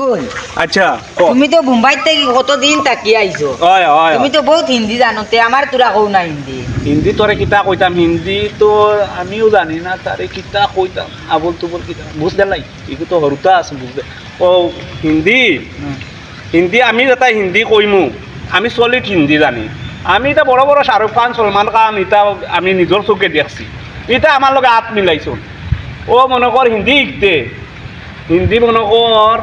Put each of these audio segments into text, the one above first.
আঙ্কুল আচ্ছা তুমি তো মুম্বাই থেকে কতদিন তাকি আইছো? হয় হয়। তুমি তো বহুত হিন্দি জানো তে আমার তোরা কও না হিন্দি। হিন্দি তোরে কিতা কইতাম হিন্দি তো আমিও জানি না তারে কিতা কইতাম আবল তুবল কিতা। বুঝ দেলাই এগুলো তো হরুতা আছে বুঝ দে ও হিন্দি হিন্দি আমি যেটা হিন্দি কইমু। আমি সলিড হিন্দি জানি। আমি এটা বড় বড় শাহরুখ খান সলমান খান এটা আমি নিজের চোখে দেখছি। এটা আমার লগে হাত মিলাইছো ও মনে কর হিন্দি শিখতে হিন্দি মনে কর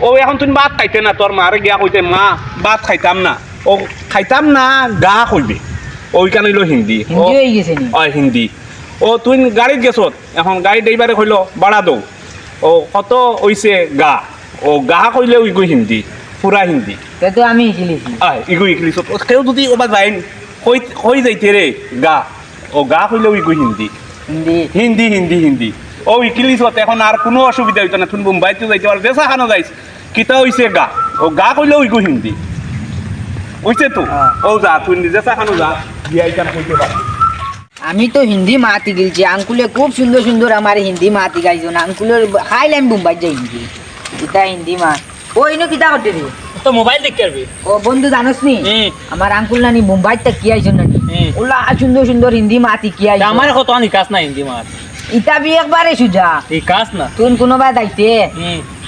ও এখন তুমি ভাত খাইতে না তোর মারে গিয়া কইতে মা ভাত খাইতাম না। ও খাইতাম না গা কইবে ওইখানে হইল হিন্দি। ও হিন্দি। ও তুই গাড়ীত গেছত এখন গাড়ী ড্রাইভাৰে কইল বাড়া দৌ। ও কত হইছে গা? ও গা কইলে ইগু হিন্দি পুরা হিন্দি। তে আমি শিখিলিছি আয় ইগু ইংলিছ কেউ যদি ওবা যায় কই কই যাইতে রে গা? ও গা কইলেও ইগু হিন্দি। হিন্দি। হিন্দি হিন্দি হিন্দি। ও ইংলিছত এখন আর কোনো অসুবিধা হইতো না। তুমি মুম্বাইতে যাইতে পারো। দেশা খানো যাইছ। কিতা হইছে গা? ও গা কইলেও ইগু হিন্দি। হইছে তো? হ্যাঁ। ও যা তুই নিজে খানো যা। গিয়া কইতে পার। আমি তো হিন্দি মাতি গেলছি। আঙ্কুলে খুব সুন্দর সুন্দর আমার হিন্দি মাতি গাইছো না। আঙ্কুলের খাইলে আমি মুম্বাই যাই হিন্দি। কিতা হিন্দি মা? ও ইনো কিতা করতে রে? তো মোবাইল দেখতে পারবি ও বন্ধু জানোস নি। আমার আঙ্কুল নানি মুম্বাই থেকে কি আইছো নানি? হুম। ওলা সুন্দর সুন্দর হিন্দি মাতি কি আইছো? আমার কত নিকাশ না হিন্দি মাত। ইটা বি একবারে সুজা। নিকাশ না। তুন কোনোবা দাইতে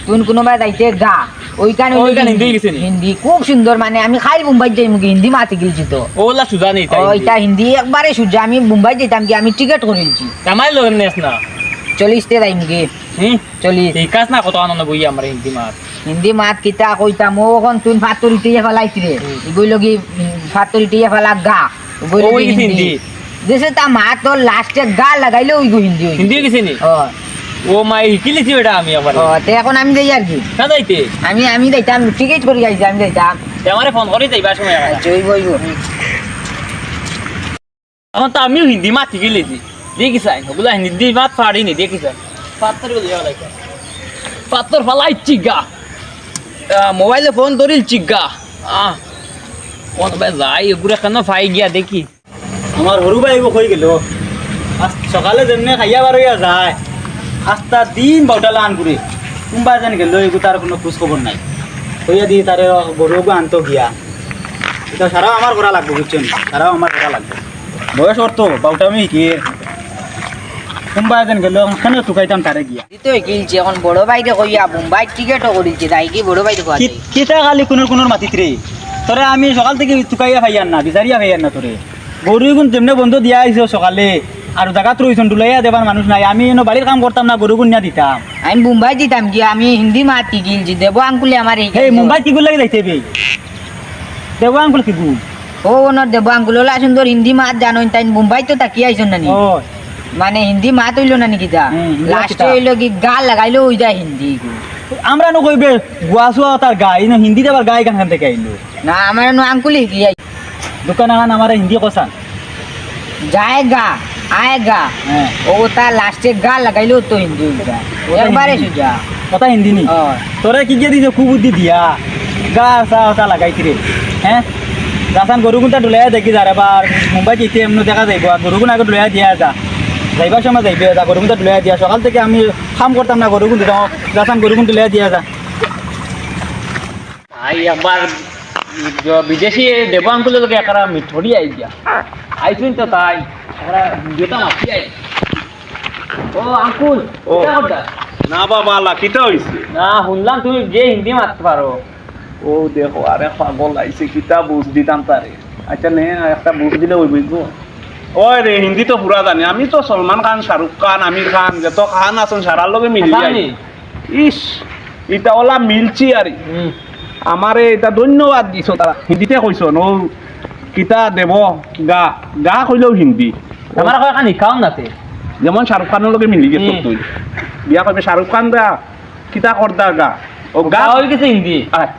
তুন কোনোবা দাইতে গা। ওইখানে হিন্দি। গেছে হিন্দি খুব সুন্দর মানে আমি খাই মুম্বাই যাই মুখে হিন্দি মাতি গেলছি তো। ওলা সুজা নেই তাই ও এটা হিন্দি একবারে সুজা আমি মুম্বাই যাইতাম কি আমি টিকিট করেছি আমার লোক নেস না? চল্লিশতে যাই মুখে হুম? চল্লিশ নিকাশ না কত আনন্দ বই আমার হিন্দি মাত। হিন্দি মাত কিতা কইতাম ও এখন তুই ফাতুরিতে ফেলাইছি রে। এগুলো কি ফাতুরিতে ফেলা গা। ওই হিন্দি। দেশে তা মা তোর লাস্টে গা লাগাইলে ওই হিন্দি হইছে। হিন্দি গেছে নি ও মাই শিকিলিছি এটা আমি আবার ও তে এখন আমি যাই আর কি না যাইতে আমি আমি যাইতাম টিকিট করে যাইছি আমি যাইতাম আমারে ফোন করে যাইবার সময় একটা। জয় বইব এখন তো আমিও হিন্দি মাত শিকিলিছি দেখি চাই ওগুলা হিন্দি মাত পারিনি দেখি চাই পাত্তর পাত্তর ফালাই চিগা। মোবাইলে ফোন ধরিল চিগা। আহ ফোন ভাই যাই এগুলো কেন ফাই গিয়া দেখি। আমার সৰু বাই হৈ গেল সকালে যেনে খাইয়া বার হইয়া যায় আস্তা দিন বাউটালা আন করে কোনবা যেন গেল এগু তার কোনো খোঁজ খবর নাই। হইয়া দি তারে গরুগু আনতো গিয়া এটা সারাও আমার করা লাগবে বুঝছেন সারাও আমার করা লাগবে। বয়স ওর তো বাউটামি কি কোনবা যেন গেল কেন টুকাইতাম তারে গিয়া তো কিলছি এখন বড় ভাইরে কইয়া মুম্বাই টিকিটও করেছি তাই কি বড় কি- কিতা খালি কোনোর কোনোর মাতিত রে তোরে আমি সকাল থেকে টুকাইয়া খাইয়ার না বিচারিয়া খাইয়ার না তোরে গরু গুণ যেমনে বন্ধ দিয়া আইছ সকালে আর জাগাত রইছন ডুলাইয়া দেবার মানুষ নাই। আমি এনে বাড়ির কাম করতাম না গরু গুণ দিতাম। আমি মুম্বাই দিতাম কি আমি হিন্দি মাতি গিলছি দেব আঙ্কুলে আমার এই মুম্বাই কি লাগে যাইতে বে? দেব আঙ্কুল কি গু ও ওনার দেব আঙ্কুল ওলা সুন্দর হিন্দি মাত জানো তাই মুম্বাই তো তাকি আইছন ও মানে হিন্দি মাত হইল হুম, হিন্দি মাত লাস্টে? হইল কি গা লাগাইলো হই যায় হিন্দি। আমরা নো কইবে গুয়া সুয়া তার গাই না হিন্দিতে আবার গাই গান থেকে আইলো না আমার নো আঙ্কুলি কি দোকান আহান আমার হিন্দি কষান যায়গা আয়েগা। হ্যাঁ। ও তার লাস্টে গা লাগাইলো তো হিন্দি একবারে। সুজা। কথা হিন্দি নি? তোরা কি গিয়ে দিছে? খুব বুদ্ধি দিয়া। গা চা ওটা লাগাইছি রে হ্যাঁ? রাসান গরুগুনটা ডুলাইয়া দেখি যার এবার মুম্বাই যেতে এমনি দেখা যাইব। আর গরুগুন আগে ডুলাইয়া দিয়া যা। যাইবার সময় যাইবে যা। গরু গরুগুনটা ডুলাইয়া দিয়া। সকাল থেকে আমি কাম করতাম না গরুগুন দিতাম রাসান গরুগুন ডুলাইয়া দিয়া যা। ভাই একবার বিদেশি দেব আঙ্কুলের লোক একটা মিঠড়ি আই গিয়া আইসুন তো তাই একটা যেটা মাতি আই। ও আঙ্কুল ও। না বাবা লা কিতা হইছে। না শুনলাম তুমি যে হিন্দি মারতে পারো। ও দেখো আরে পাগল আইছে কিতা বুঝ দিতাম তারে। আচ্ছা নে একটা বুঝ দিলে ওই বুঝব ওই রে হিন্দি তো পুরা জানি। আমি তো সলমান খান শাহরুখ খান আমির খান যত খান আছেন সারার লগে মিলি যাই। ইস ইটা ওলা মিলছি আর। আমারে এটা ধন্যবাদ দিছ তারা হিন্দিতে কইছ ন কিতা দেব গা গা কইলেও হিন্দি। আমার এখন এখানে শিকাও নাতে যেমন শাহরুখ খানের লগে মিলি গেছ তুই বিয়া কইবে শাহরুখ খান দা কিতা করদা গা? ও গা হয়ে গেছে হিন্দি।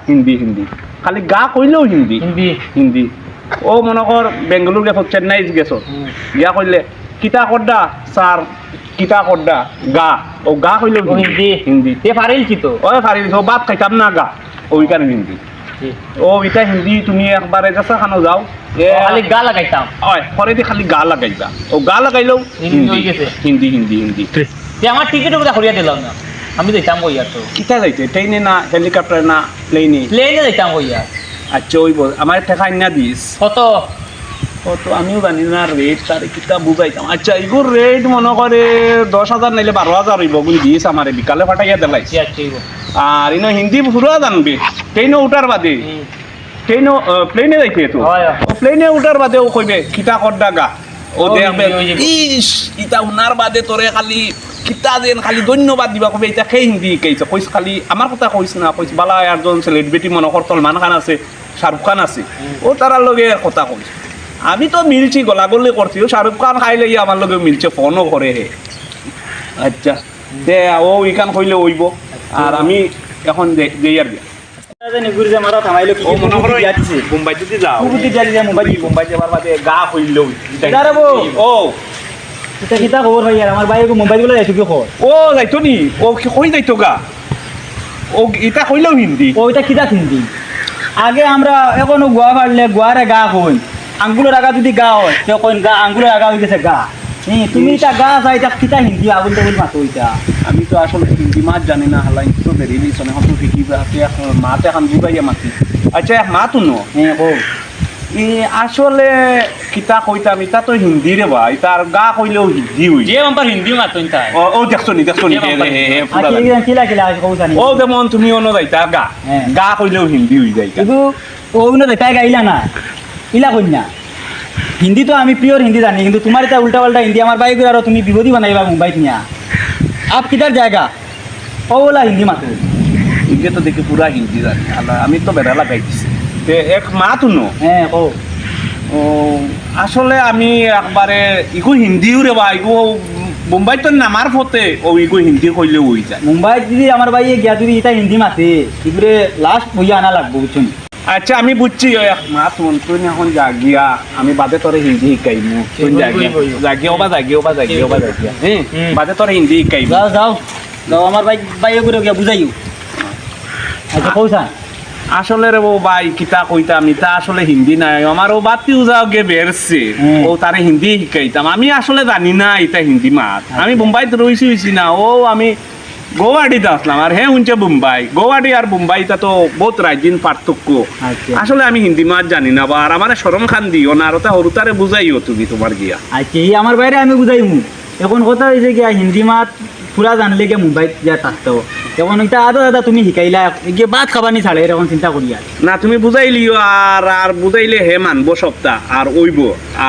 হিন্দি হিন্দি। খালি গা কইলেও হিন্দি। হিন্দি। হিন্দি। ও মনে কর বেঙ্গালুর গেছ চেন্নাই গেছ। গিয়া কইলে কিতা করদা স্যার কিতা করদা গা? ও গা কইলেও হিন্দি। হিন্দি। তে পারিল কি তো ও ও বাপ খাইতাম না গা। ওইখানে হিন্দি। ও ইটা হিন্দি তুমি একবারে যাচা খানো যাও খালি গা লাগাইতাম হয় পরে দি খালি গা লাগাইবা। ও গা লাগাইলেও হিন্দি। হিন্দি হিন্দি হিন্দি আমার টিকিটও ওটা করিয়া দিলাম না। আমি যাইতাম কইয়া তো। কিতা যাইতে ট্রেনে না হেলিকপ্টার না প্লেনে প্লেনে যাইতাম কইয়া। আচ্ছা ওই বল আমার ঠেকাই না দিস কত? ও তো আমিও জানি না রেট তার কিতা বুঝাইতাম আচ্ছা এগুলো রেট মনে করে দশ হাজার নাইলে বারো হাজার হইব গুণ দিস আমার বিকালে ফাটাইয়া দেলাইছে আছে আর ইনো হিন্দি পুরো জানবে ট্রেনে উঠার বাদে। ট্রেনে প্লেনে যাইতে তো। প্লেনে উঠার বাদে ও কইবে কিতা করডা গা? ও দেখবে। ইস ইতা উনার বাদে তোরে খালি কিতা দেন খালি ধন্যবাদ দিবা কবে এটা সেই হিন্দি শিকাইছে। কইস খালি আমার কথা কইস না কইস বালা একজন সেলিব্রিটি মনে কর সলমান খান আছে শাহরুখ খান আছে। ও তারার লগে কথা কইস আমি তো মিলছি গলাগলি করছি। শাহরুখ খান খাইলে আমার লগে মিলছে ফোনও করে হে। আচ্ছা দে ও ইখান কইলে ওইব। আর আমি এখন দেই আর মনে মুম্বাই যদি যাও। কুকুতি দিয়া দিছে মোবাইল মুম্বাই যাবার বাদে গা হইলেও। ও। কিতা ভাই আর আমার মোবাইল যাইছো কি ও যাইতো নি। ও কি কই যাইতো গা? ও ইটা কইলেও হিন্দি। ওইটা কিতা হিন্দি? আগে আমরা এখন গোয়া পারলে গোয়ারে গা কই? আঙ্গুলের আগা যদি গা হয় তো কইন গা আঙ্গুলের আগা হয়ে গেছে গা তুমি এটা গা আছে এটা কিতা হিন্দি আগুন টাগুন মাতো ওইটা আমি তো আসলে হিন্দি মাত জানি না হালাই তো দেরি দিছ না হতো শিকিবা মাতে এখন বুঝাইয়া মাতি। আচ্ছা মা তো ন হ্যাঁ কো ই আসলে কিতা কইতাম ইটা তো হিন্দি রে ভাই তার গা কইলেও হিন্দি হই। যে আমার হিন্দি মাতন তাই ও ও দেখছ নি দেখছ নি হে হে হে পুরা জানি। কিলা কিলা আছে কৌসানি ও যেমন তুমি অন্য যাইতা গা। হ্যাঁ। গা কইলেও হিন্দি হই যাই কিন্তু ওগুলো দেখাই গাইলা না? ইলা কন্যা। হিন্দি তো আমি পিওর হিন্দি জানি কিন্তু তোমার এটা উল্টা পাল্টা হিন্দি আমার বাইক আর তুমি বিপদই বানাইবা মুম্বাইত নিয়া। আপ কিধার জায়গা? ও বলা হিন্দি মাতো। ইগে তো দেখি পুরা হিন্দি জানি আমি তো বেড়া লাগাই দিছি এক মা তো ন হ্যাঁ কো ও আসলে আমি একবারে ইগু হিন্দিও রে বা ইগু মুম্বাই তো নামার ফতে ও ইগু হিন্দি কইলে হই যায়। মুম্বাইত যদি আমার বাইয়ে গিয়া যদি এটা হিন্দি মাতে এগুলো লাস্ট বইয়া আনা লাগবো বুঝছেন আচ্ছা আমি বুঝছি মা তুন তুই এখন জাগিয়া আমি বাদে তোরে হিন্দি শিকাইমু। তুই জাগিয়া। জাগিয়া বা জাগিয়া বা জাগিয়া বা জাগিয়া হ্যাঁ বাদে তোরে হিন্দি শিকাইমু। যাও যাও। যাও আমার বাইক বাইয়ে করে গিয়া বুঝাইও। আচ্ছা কৌসা আসলে রে ও ভাই কিতা কইতাম ইতা আসলে হিন্দি নাই। আমার ও বাতিও যাও গে বেরছে। ও তারে হিন্দি শিকাইতাম। আমি আসলে জানি না এটা হিন্দি মাত। আমি মুম্বাইতে রইছি হইছি না। ও আমি গৌহাটিতে আসলাম আর হ্যাঁ শুনছে মুম্বাই গোয়াটি আর মুম্বাই তা তো বহুত রাজ্যিন পার্থক্য। আচ্ছা। আসলে আমি হিন্দি মাছ জানি না বা আর আমার সরম খান দিও না আর ওটা হরুতারে বুঝাইও তুমি তোমার গিয়া। আচ্ছা এই আমার বাইরে আমি বুঝাইমু। এখন কথা হয়েছে কি হিন্দি মাত পুরা জানলে গিয়ে মুম্বাইত যা থাকতো এখন এটা আদা দাদা তুমি শিকাইলা গিয়ে ভাত খাবানি ছাড়ে এরকম চিন্তা করি আর না তুমি বুঝাইলিও আর আর বুঝাইলে হে মানবো সপ্তাহ আর ওইব।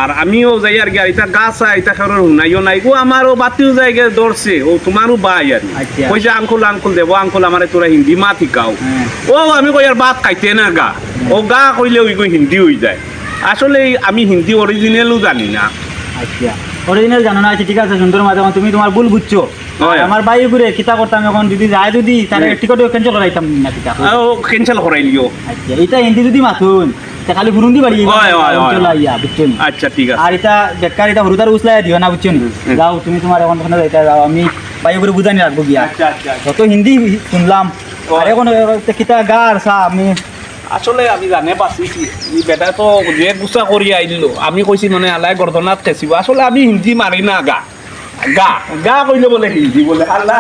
আর আমিও যাই আর কি ইটা গাছ ইটা কারোর হুনাইও নাই। গো আমারও বাতিও যাই গে ধরছে ও তোমারও বাই আর আচ্ছা। কইছে আঙ্কুল আঙ্কুল দেবো আঙ্কুল আমারে তোরা হিন্দি মা শিকাও। হ্যাঁ। ও আমি কই আর ভাত খাইতে না গা। ও গা কইলে ওই হিন্দি হয়ে যায়। আসলে আমি হিন্দি অরিজিনালও জানি না। আচ্ছা। অরিজিনাল জানো না আচ্ছা ঠিক আছে সুন্দর এখন তুমি তোমার ভুল বুঝছ। হয়। আমার বাইরে ঘুরে কিতা করতাম এখন যদি যায় যদি তাহলে হুম। টিকট ক্যান্সেল করাইতাম না কিতা। ও ক্যান্সেল করাইলিও আচ্ছা এটা হিন্দি যদি মাথুন তা খালি হুরুন্দি বাড়ি হয়, হয়, হয়। চলে আইয়া বুঝছেন আচ্ছা ঠিক আছে। আর এটা বেকার এটা হুরুদার উসলাই দিও না বুঝছেন যাও তুমি তোমার এখন ওখানে যাইতে যাও আমি বাইরে ঘুরে বুঝানি রাখব গিয়া। আচ্ছা আচ্ছা যত হিন্দি শুনলাম আর এখন কিতা গা আর চা আমি আসলে আমি জানে পাচ্ছি ই বেটা তো যে গুছা করি আইলো আমি কৈছি মানে আলাই গৰ্দনাত খেচিব। আসলে আমি হিন্দি মাৰি না, গা। গা গা কইলে বোলে হিন্দি বোলে। আল্লাহ